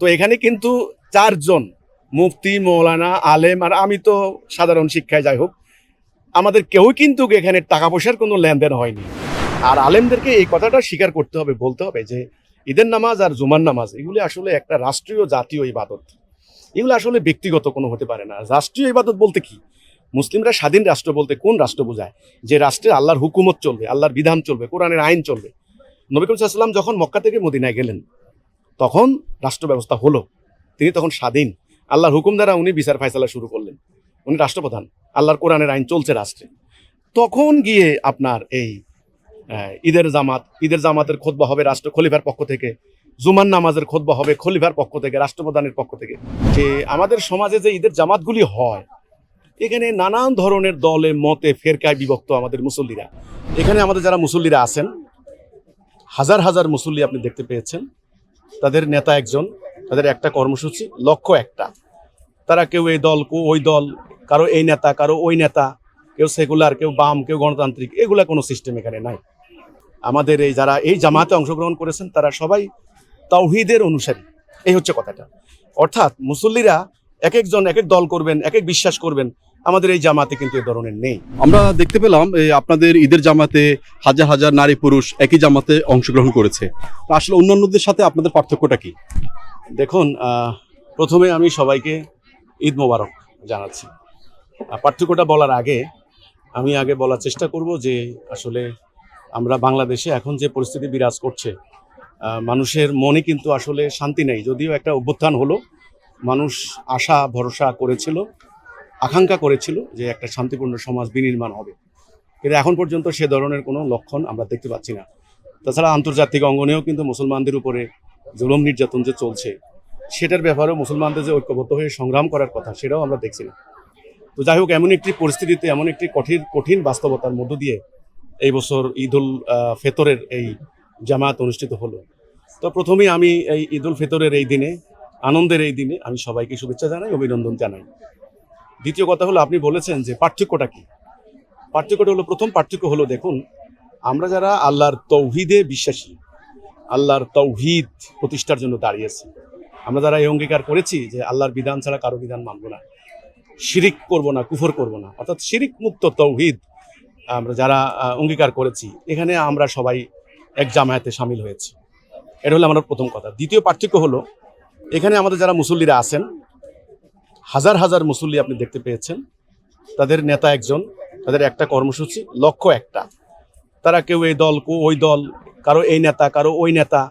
তো এখানে কিন্তু চারজন, মুফতি, মৌলানা, আলেম, আর আমি তো সাধারণ শিক্ষায় যাই হোক, আমাদের কেউ কিন্তু এখানে টাকা পয়সার কোনো লেনদেন হয়নি। আর আলেমদেরকে এই কথাটা স্বীকার করতে হবে, বলতে হবে যে ঈদের নামাজ আর জুমার নামাজ, এগুলি আসলে একটা রাষ্ট্রীয় জাতীয় ইবাদত। এগুলো আসলে ব্যক্তিগত কোনো হতে পারে না। রাষ্ট্রীয় ইবাদত বলতে কি? মুসলিমরা স্বাধীন রাষ্ট্র বলতে কোন রাষ্ট্র বোঝায়? যে রাষ্ট্রে আল্লাহর হুকুমত চলবে, আল্লাহর বিধান চলবে, কোরআনের আইন চলবে। নবী করিম সাল্লাম যখন মক্কা থেকে মদিনায় গেলেন তখন রাষ্ট্র ব্যবস্থা হলো। তিনি তখন স্বাধীন। আল্লাহর হুকুম দ্বারা উনি বিচার ফায়সালা শুরু করলেন। উনি রাষ্ট্রপ্রধান। আল্লাহর কোরআনের আইন চলছে রাষ্ট্রে। তখন গিয়ে আপনার এই ঈদের জামাত, ঈদের জামাতের খোদবা হবে রাষ্ট্র খলিফার পক্ষ থেকে। জুমান নামাজের খোদবা হবে খলিফার পক্ষ থেকে, রাষ্ট্রপ্রধানের পক্ষ থেকে। যে আমাদের সমাজে যে ঈদের জামাতগুলি হয়, এখানে নানান ধরনের দলে, মতে, ফেরকায় বিভক্ত আমাদের মুসল্লিরা। এখানে আমাদের যারা মুসল্লিরা আছেন, হাজার হাজার মুসল্লি আপনি দেখতে পেয়েছেন। তাদের নেতা একজন, তাদের একটা কর্মসূচি, লক্ষ্য একটা। তারা কেউ এই দল, কেউ ওই দল, কারও এই নেতা, কারও ওই নেতা, কেউ সেকুলার, কেউ বাম, কেউ গণতান্ত্রিক, এগুলা কোনো সিস্টেম এখানে নাই। আমাদের এই যারা এই জামাতে অংশগ্রহণ করেছেন, তারা সবাই তাওহিদের অনুসারী। এই হচ্ছে কথাটা। অর্থাৎ মুসল্লিরা এক একজন এক এক দল করবেন এক এক বিশ্বাস করবেন আমাদের এই জামাতে কিন্তু এ ধরনের নেই। আমরা দেখতে পেলাম এই আপনাদের ঈদের জামাতে হাজার হাজার নারী পুরুষ একই জামাতে অংশগ্রহণ করেছে। তো আসলে অন্যান্যদের সাথে আপনাদের পার্থক্যটা কি? দেখুন প্রথমে আমি সবাইকে ঈদ মোবারক জানাচ্ছি। পার্থক্যটা বলার আগে আমি আগে বলার চেষ্টা করব যে আসলে আমরা বাংলাদেশে এখন যে পরিস্থিতি বিরাজ করছে মানুষের মনে কিন্তু আসলে শান্তি নেই। যদিও একটা অভ্যুত্থান হলো মানুষ আশা ভরসা করেছিল আকাঙ্ক্ষা করেছিল যে একটা শান্তিপূর্ণ সমাজ বিনির্মাণ হবে। কিন্তু এখন পর্যন্ত সে ধরনের কোনো লক্ষণ আমরা দেখতে পাচ্ছি না। তাছাড়া আন্তর্জাতিক অঙ্গনেও কিন্তু মুসলমানদের উপরে জুলুম নির্যাতন যে চলছে সেটার ব্যাপারেও মুসলমানদের যে ঐক্যবদ্ধ হয়ে সংগ্রাম করার কথা সেটাও আমরা দেখছি না। তো যাই হোক এমন একটি পরিস্থিতিতে এমন একটি কঠিন কঠিন বাস্তবতার মধ্য দিয়ে এই বছর ঈদ উল আহ, ফেতরের এই জামাত অনুষ্ঠিত হলো। তো প্রথমেই আমি এই ঈদ উল ফিতরের এই দিনে আনন্দের এই দিনে আমি সবাইকে শুভেচ্ছা জানাই অভিনন্দন জানাই। দ্বিতীয় কথা হলো, আপনি বলেছেন যে পার্থক্যটা কি? পার্থক্যটা হলো, প্রথম পার্থক্য হলো, দেখুন, আমরা যারা আল্লাহর তৌহিদে বিশ্বাসী, আল্লাহর তৌহিদ প্রতিষ্ঠার জন্য দাঁড়িয়েছি আমরা যারা এই অঙ্গীকার করেছি যে আল্লাহর বিধান ছাড়া কারও বিধান মানব না, শিরিক করব না, কুফর করব না, অর্থাৎ শিরিক মুক্ত তৌহিদ আমরা যারা অঙ্গীকার করেছি, এখানে আমরা সবাই এক জামায়াতে সামিল হয়েছি। এটা হলো আমার প্রথম কথা। দ্বিতীয় পার্থক্য হলো, এখানে আমাদের যারা মুসল্লিরা আছেন হাজার হাজার মুসল্লি আপনি দেখতে পেয়েছেন। তাদের নেতা একজন, তাদের একটা কর্মসূচি, লক্ষ্য একটা। তারা কেউ এই দল, কেউ ওই দল, কারও এই নেতা, কারও ওই নেতা,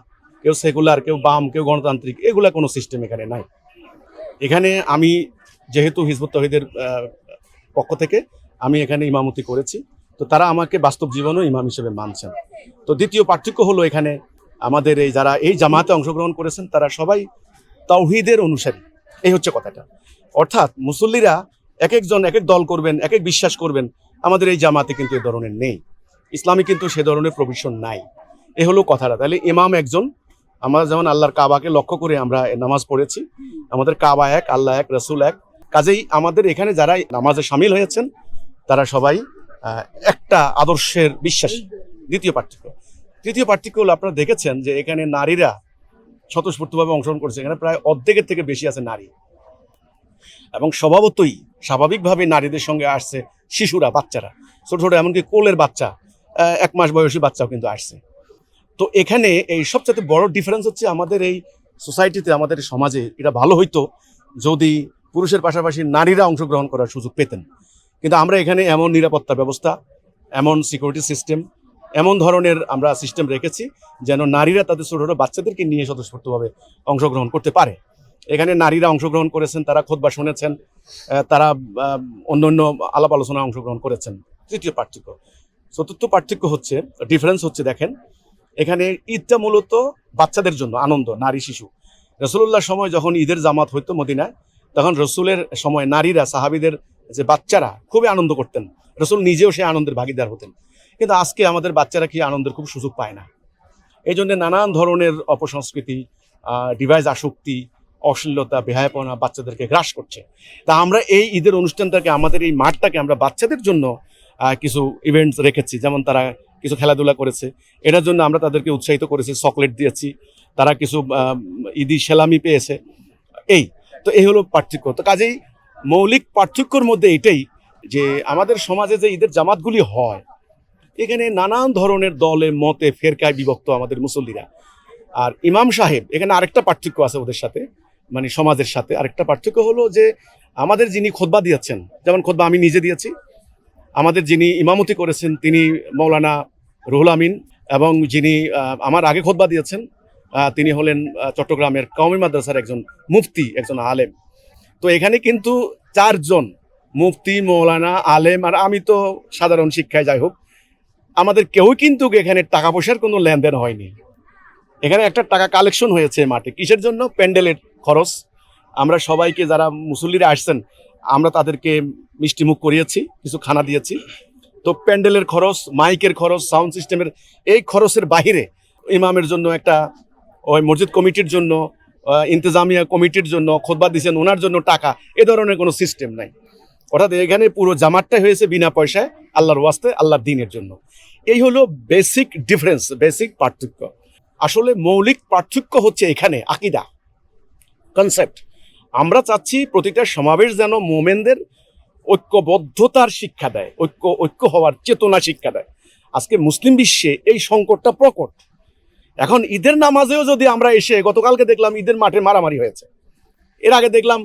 কেউ সেকুলার, কেউ বাম, কেউ গণতান্ত্রিক, এগুলা কোনো সিস্টেম এখানে নাই। এখানে আমি যেহেতু হিজবুত তহিদের পক্ষ থেকে আমি এখানে ইমামতি করেছি, তো তারা আমাকে বাস্তব জীবনেও ইমাম হিসেবে মানছেন। তো দ্বিতীয় পার্থক্য হলো এখানে আমাদের এই যারা এই জামাতে অংশগ্রহণ করেছেন, তারা সবাই তাওহিদের অনুসারী। এই হচ্ছে কথাটা। অর্থাৎ মুসল্লিরা এক একজন এক এক দল করবেন এক এক বিশ্বাস করবেন। আমাদের এই জামাতে কিন্তু এ ধরনের নেই। ইসলামে কিন্তু সে ধরনের প্রভিশন নাই। এ হলো কথাটা। তাহলে ইমাম একজন, আমরা যেমন আল্লাহর কাবাকে লক্ষ্য করে আমরা নামাজ পড়েছি, আমাদের কাবা এক, আল্লাহ এক, রসুল এক। কাজেই আমাদের এখানে যারা নামাজে সামিল হয়েছেন, তারা সবাই একটা আদর্শের বিশ্বাসী। দ্বিতীয় পার্থক্য। তৃতীয় পার্থক্য হলো আপনারা দেখেছেন যে এখানে নারীরা স্বতঃস্ফূর্তভাবে অংশগ্রহণ করেছে। এখানে প্রায় অর্ধেকের থেকে বেশি আছে নারী। এবং স্বভাবতই স্বাভাবিকভাবে নারীদের সঙ্গে আসছে শিশুরা, বাচ্চারা। ছোট ছোট এমনকি কোলের বাচ্চা এক মাস বয়সী বাচ্চাও কিন্তু আসছে। তো এখানে এই সবচেয়ে বড় ডিফারেন্স হচ্ছে আমাদের এই সোসাইটিতে আমাদের সমাজে এটা ভালো হইতো যদি পুরুষের পাশাপাশি নারীরা অংশগ্রহণ করার সুযোগ পেতেন। কিন্তু আমরা এখানে এমন নিরাপত্তা ব্যবস্থা, এমন সিকিউরিটি সিস্টেম এমন ধরনের আমরা সিস্টেম রেখেছি যেন নারীরা তাদের ছোট ছোটো বাচ্চাদেরকে নিয়ে স্বতঃস্ফূর্তভাবে অংশগ্রহণ করতে পারে। এখানে নারীরা অংশগ্রহণ করেছেন, তারা খোদবা শুনেছেন তারা অন্য অন্য আলাপ আলোচনায় অংশগ্রহণ করেছেন। তৃতীয় পার্থক্য। চতুর্থ পার্থক্য হচ্ছে ডিফারেন্স হচ্ছে দেখেন, এখানে ঈদটা মূলত বাচ্চাদের জন্য, আনন্দ, নারী, শিশু। রসুল্লাহর সময় যখন ঈদের জামাত হইতো মদিনায়, তখন রসুলের সময় নারীরা, সাহাবিদের যে বাচ্চারা, খুবই আনন্দ করতেন। রসুল নিজেও সেই আনন্দের ভাগিদার হতেন। কিন্তু আজকে আমাদের বাচ্চারা কি আনন্দের খুব সুযোগ পায় না? এই জন্য নানান ধরনের অপসংস্কৃতি ডিভাইস আসক্তি অশ্লীলতা, বেহায়াপনা বাচ্চাদেরকে গ্রাস করছে। তা আমরা এই ঈদের অনুষ্ঠানটাকে, আমাদের এই মাঠটাকে আমরা বাচ্চাদের জন্য কিছু ইভেন্টস রেখেছি। যেমন তারা কিছু খেলাধুলা করেছে। এটার জন্য আমরা তাদেরকে উৎসাহিত করেছি চকলেট দিয়েছি। তারা কিছু ঈদি সেলামি পেয়েছে। এই, তো এই হলো পার্থক্য। তো কাজেই মৌলিক পার্থক্যর মধ্যে এটাই যে, আমাদের সমাজে যে ঈদের জামাতগুলি হয়, এখানে নানান ধরনের দলে, মতে, ফেরকায় বিভক্ত আমাদের মুসল্লিরা। আর ইমাম সাহেব, এখানে আরেকটা পার্থক্য আছে ওদের সাথে। মানে সমাজের সাথে। আরেকটা পার্থক্য হলো যে আমাদের যিনি খোদবা দিয়েছেন, যেমন খোদবা আমি নিজে দিয়েছি, আমাদের যিনি ইমামতি করেছেন তিনি মৌলানা রুহুল আমিন এবং যিনি আমার আগে খোদবা দিয়েছেন তিনি হলেন চট্টগ্রামের কওমি মাদ্রাসার একজন মুফতি, একজন আলেম। তো এখানে কিন্তু চারজন মুফতি, মৌলানা, আলেম, আর আমি তো সাধারণ শিক্ষায় যাই হোক, আমাদের কেউই কিন্তু এখানে টাকা পয়সার কোনো লেনদেন হয়নি। এখানে একটা টাকা কালেকশন হয়েছে মাঠে। কিসের জন্য? প্যান্ডেলের খরচ। আমরা সবাইকে যারা মুসল্লিরা আসছেন, আমরা তাদেরকে মিষ্টি মুখ করিয়েছি, কিছু খানা দিয়েছি। তো প্যান্ডেলের খরচ, মাইকের খরচ সাউন্ড সিস্টেমের এই খরচের বাহিরে ইমামের জন্য একটা, ওই মসজিদ কমিটির জন্য ইন্তেজামিয়া কমিটির জন্য, খোদবা দিয়েছেন, ওনার জন্য টাকা। এ ধরনের কোনো সিস্টেম নাই। অর্থাৎ এখানে পুরো জামাতটাই হয়েছে বিনা পয়সায়, আল্লাহর ওয়াস্তে, আল্লাহর দিনের জন্য। এই হলো বেসিক ডিফারেন্স বেসিক পার্থক্য। আসলে মৌলিক পার্থক্য হচ্ছে এখানে, আকিদা। কনসেপ্ট আমরা চাচ্ছি প্রতিটা সমাবেশ যেন মোমেনদের ঐক্যবদ্ধতার শিক্ষা দেয়, ঐক্য ঐক্য হওয়ার চেতনা শিক্ষা দেয়। আজকে মুসলিম বিশ্বে এই সংকটটা প্রকট। এখন ঈদের নামাজেও যদি আমরা এসে, গতকালকে দেখলাম ঈদের মাঠে মারামারি হয়েছে। এর আগে দেখলাম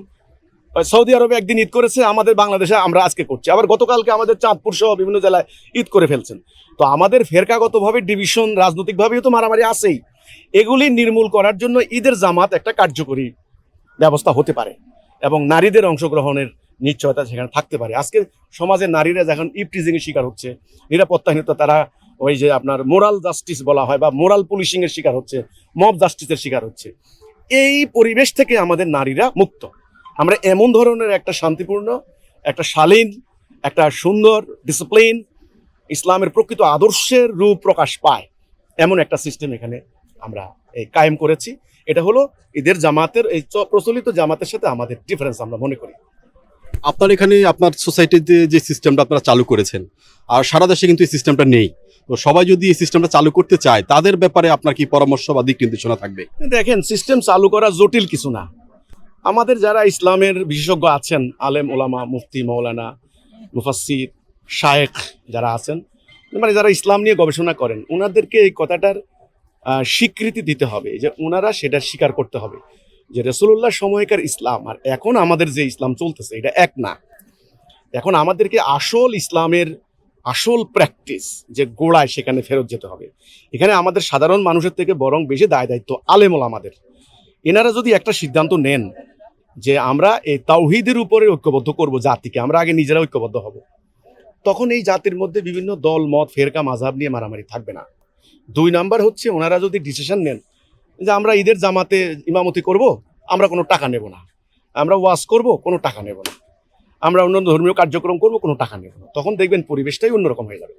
সৌদি আরবে একদিন ঈদ করেছে, আমাদের বাংলাদেশে আমরা আজকে করছি। আবার গতকালকে আমাদের চাঁদপুর সহ বিভিন্ন জেলায় ঈদ করে ফেলছেন। তো আমাদের ফেরকাগতভাবে ডিভিশন রাজনৈতিকভাবেও তো মারামারি আছেই। এগুলি নির্মূল করার জন্য ঈদের জামাত একটা কার্যকরী ব্যবস্থা হতে পারে এবং নারীদের অংশগ্রহণের নিশ্চয়তা সেখানে থাকতে পারে। আজকে সমাজে নারীরা যখন ইপটিজিং এর শিকার হচ্ছে, নিরাপত্তাহীনতা তারা ওই যে আপনার মোরাল জাস্টিস বলা হয় বা মোরাল পুলিশিং এর শিকার হচ্ছে, মব জাস্টিসের শিকার হচ্ছে। এই পরিবেশ থেকে আমাদের নারীরা মুক্ত। আমরা এমন ধরনের একটা শান্তিপূর্ণ একটা শালীন একটা সুন্দর ডিসিপ্লিন ইসলামের প্রকৃত আদর্শের রূপ প্রকাশ পায় এমন একটা সিস্টেম এখানে আমরা এই কায়েম করেছি। এটা হলো এদের জামাতের এই প্রচলিত জামাতের সাথে আমাদের ডিফারেন্স আমরা মনে করি। আপনার এখানে আপনার সোসাইটিতে যে সিস্টেমটা আপনারা চালু করেছেন আর সারা দেশে কিন্তু এই সিস্টেমটা নেই তো সবাই যদি এই সিস্টেমটা চালু করতে চায় তাদের ব্যাপারে আপনার কি পরামর্শ বা দিক নির্দেশনা থাকবে? দেখেন সিস্টেম চালু করা জটিল কিছু না। আমাদের যারা ইসলামের বিশেষজ্ঞ আছেন, আলেম, ওলামা, মুফতি, মৌলানা মুফাসির শায়েখ যারা আছেন মানে যারা ইসলাম নিয়ে গবেষণা করেন ওনাদেরকে এই কথাটার স্বীকৃতি দিতে হবে যে ওনারা সেটা স্বীকার করতে হবে যে রসুল্লাহ সময়কার ইসলাম আর এখন আমাদের যে ইসলাম চলতেছে, এটা এক না। এখন আমাদেরকে আসল ইসলামের আসল প্র্যাকটিস যে গোড়ায় সেখানে ফেরত যেতে হবে। এখানে আমাদের সাধারণ মানুষের থেকে বরং বেশি দায় দায়িত্ব আলেমল আমাদের এনারা যদি একটা সিদ্ধান্ত নেন যে আমরা এই তাওহিদের উপরে ঐক্যবদ্ধ করব জাতিকে, আমরা আগে নিজেরা ঐক্যবদ্ধ হব। তখন এই জাতির মধ্যে বিভিন্ন দল, মত, ফেরকা, মাঝাব নিয়ে মারামারি থাকবে না। দুই নাম্বার হচ্ছে ওনারা যদি ডিসিশন নেন যে আমরা ঈদের জামাতে ইমামতি করব, আমরা কোনো টাকা নেব না। আমরা ওয়াজ করব, কোনো টাকা নেব না। আমরা অন্য ধর্মীয় কার্যক্রম করব, কোনো টাকা নেব না। তখন দেখবেন পরিবেশটাই অন্যরকম হয়ে যাবে।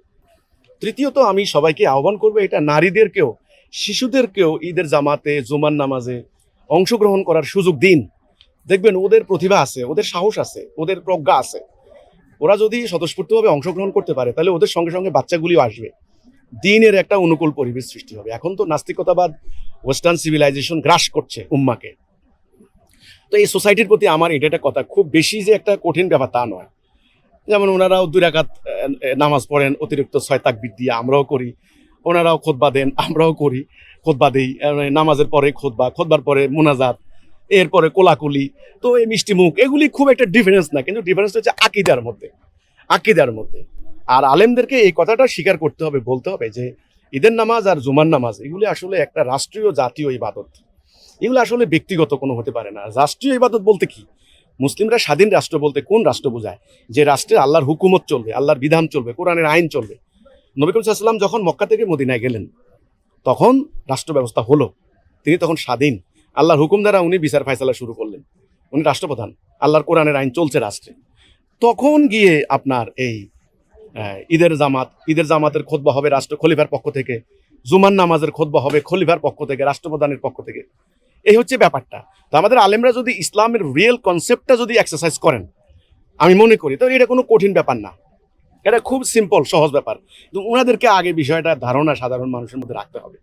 তৃতীয়ত আমি সবাইকে আহ্বান করব, এটা নারীদেরকেও, শিশুদেরকেও ঈদের জামাতে, জুমার নামাজে অংশগ্রহণ করার সুযোগ দিন। দেখবেন ওদের প্রতিভা আছে ওদের সাহস আছে ওদের প্রজ্ঞা আছে। ওরা যদি স্বতঃস্ফূর্তভাবে অংশগ্রহণ করতে পারে তাহলে ওদের সঙ্গে সঙ্গে বাচ্চাগুলিও আসবে। দিনের একটা অনুকূল পরিবেশ সৃষ্টি হবে। এখন তো নাস্তিকতাবাদ ওয়েস্টার্ন সিভিলাইজেশন গ্রাস করছে উম্মাকে। তো এই সোসাইটির প্রতি আমার এটা একটা কথা খুব বেশি যে একটা কঠিন ব্যাপার তা নয়। যেমন ওনারাও দুই আহ, নামাজ পড়েন অতিরিক্ত ছয় তাকবির দিয়ে আমরাও করি। ওনারাও খোদবা দেন আমরাও করি। খোদবা দিই আহ, নামাজের পরে খোদবা খোদবার পরে মোনাজাত এরপরে কোলাকুলি, তো এই মিষ্টি মুখ, এগুলি খুব একটা ডিফারেন্স না, কিন্তু ডিফারেন্স হচ্ছে আকিদার মধ্যে আকিদার মধ্যে। আর আলেমদেরকে এই কথাটা স্বীকার করতে হবে, বলতে হবে যে ঈদের নামাজ আর জুমার নামাজ, এগুলি আসলে একটা রাষ্ট্রীয় জাতীয় ইবাদত। এগুলো আসলে ব্যক্তিগত কোনো হতে পারে না। রাষ্ট্রীয় ইবাদত বলতে কি? মুসলিমরা স্বাধীন রাষ্ট্র বলতে কোন রাষ্ট্র বোঝায়? যে রাষ্ট্রে আল্লাহর হুকুমত চলবে, আল্লাহর বিধান চলবে, কোরআনের আইন চলবে। নবী করিম সাল্লাম যখন মক্কা থেকে মদিনায় গেলেন, তখন রাষ্ট্র ব্যবস্থা হলো। তিনি তখন স্বাধীন। আল্লাহর হুকুম দ্বারা উনি বিচার ফায়সালা শুরু করলেন। উনি রাষ্ট্রপ্রধান, আল্লাহর কোরআনের আইন চলছে রাষ্ট্রে। তখন গিয়ে আপনার এই ঈদের জামাত, ঈদের জামাতের খোদবা হবে রাষ্ট্র খলিফার পক্ষ থেকে জুমান নামাজের খোদবা হবে খলিফার পক্ষ থেকে, রাষ্ট্রপ্রধানের পক্ষ থেকে। এই হচ্ছে ব্যাপারটা। তো আমাদের আলেমরা যদি ইসলামের রিয়েল কনসেপ্টটা যদি এক্সারসাইজ করেন, আমি মনে করি, তো এটা কোনো কঠিন ব্যাপার না। এটা খুব সিম্পল সহজ ব্যাপার। কিন্তু ওনাদেরকে আগে বিষয়টা, ধারণা সাধারণ মানুষের মধ্যে রাখতে হবে।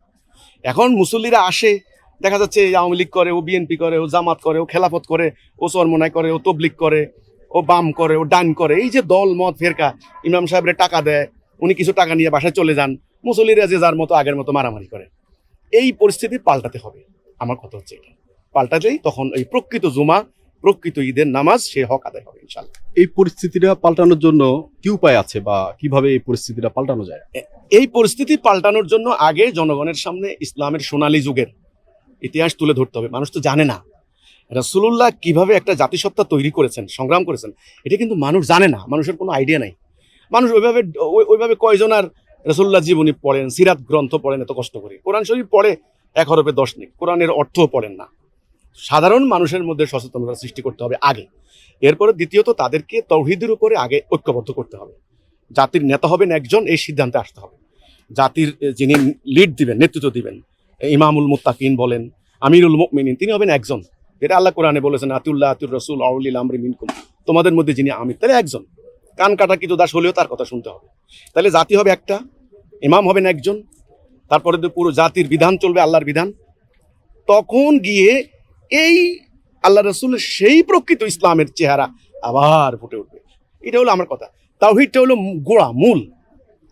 এখন মুসল্লিরা আসে দেখা যাচ্ছে এই আওয়ামী লীগ করে ও বিএনপি করে ও জামাত করে ও খেলাফত করে ও চরমনায় করে ও তবলিগ করে ও বাম করে ও ডান করে এই যে দল মত ফেরকা ইমাম সাহেবের টাকা দেয় উনি কিছু টাকা নিয়ে বাসায় চলে যান মুসল্লিরা যে যার মতো আগের মতো মারামারি করে। এই পরিস্থিতি পাল্টাতে হবে। আমার কথা হচ্ছে এটা। পাল্টালেই তখন এই প্রকৃত জুমা প্রকৃত ঈদের নামাজ সে হক আদায় হবে ইনশাল্লাহ এই পরিস্থিতিটা পাল্টানোর জন্য কি উপায় আছে বা কীভাবে এই পরিস্থিতিটা পাল্টানো যায়? এই পরিস্থিতি পাল্টানোর জন্য আগে জনগণের সামনে ইসলামের সোনালী যুগের ইতিহাস তুলে ধরতে হবে। মানুষ তো জানে না। রাসুলুল্লাহ কীভাবে একটা জাতিসত্তা তৈরি করেছেন, সংগ্রাম করেছেন, এটা কিন্তু মানুষ জানে না। মানুষের কোনো আইডিয়া নাই। মানুষ ওইভাবে ওইভাবে কয়জন আর রসুল্লাহ জীবনী পড়েন, সিরাত গ্রন্থ পড়েন, এত কষ্ট করে। কোরআন শরীফ পড়ে এক হরফে দশ নেই। কোরআনের অর্থও পড়েন না। সাধারণ মানুষের মধ্যে সচেতনতা সৃষ্টি করতে হবে আগে। এরপরে দ্বিতীয়ত তাদেরকে তৌহিদের উপরে আগে ঐক্যবদ্ধ করতে হবে। জাতির নেতা হবেন একজন, এই সিদ্ধান্তে আসতে হবে। জাতির যিনি লিড দিবেন, নেতৃত্ব দিবেন ইমামুল মুত্তাকিন বলেন, আমিরুল মুকমিনিন তিনি হবেন একজন। যেটা আল্লাহ কোরআনে বলেছেন, আতুল্লাহ আতুর রসুল আউলিল আমরি মিনকুম। তোমাদের মধ্যে যিনি আমির, তাহলে একজন। কান কাটা কিছু দাস হলেও তার কথা শুনতে হবে। তাহলে জাতি হবে একটা, ইমাম হবেন একজন, তারপরে তো পুরো জাতির বিধান চলবে, আল্লাহর বিধান। তখন গিয়ে এই আল্লাহ রসুলের সেই প্রকৃত ইসলামের চেহারা আবার ফুটে উঠবে। এটা হলো আমার কথা। তাওহিদটা হলো গোড়া, মূল।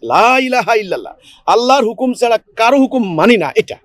লা ইলাহা ইল্লাল্লাহ। আল্লাহর হুকুম ছাড়া কারও হুকুম মানি না, এটা।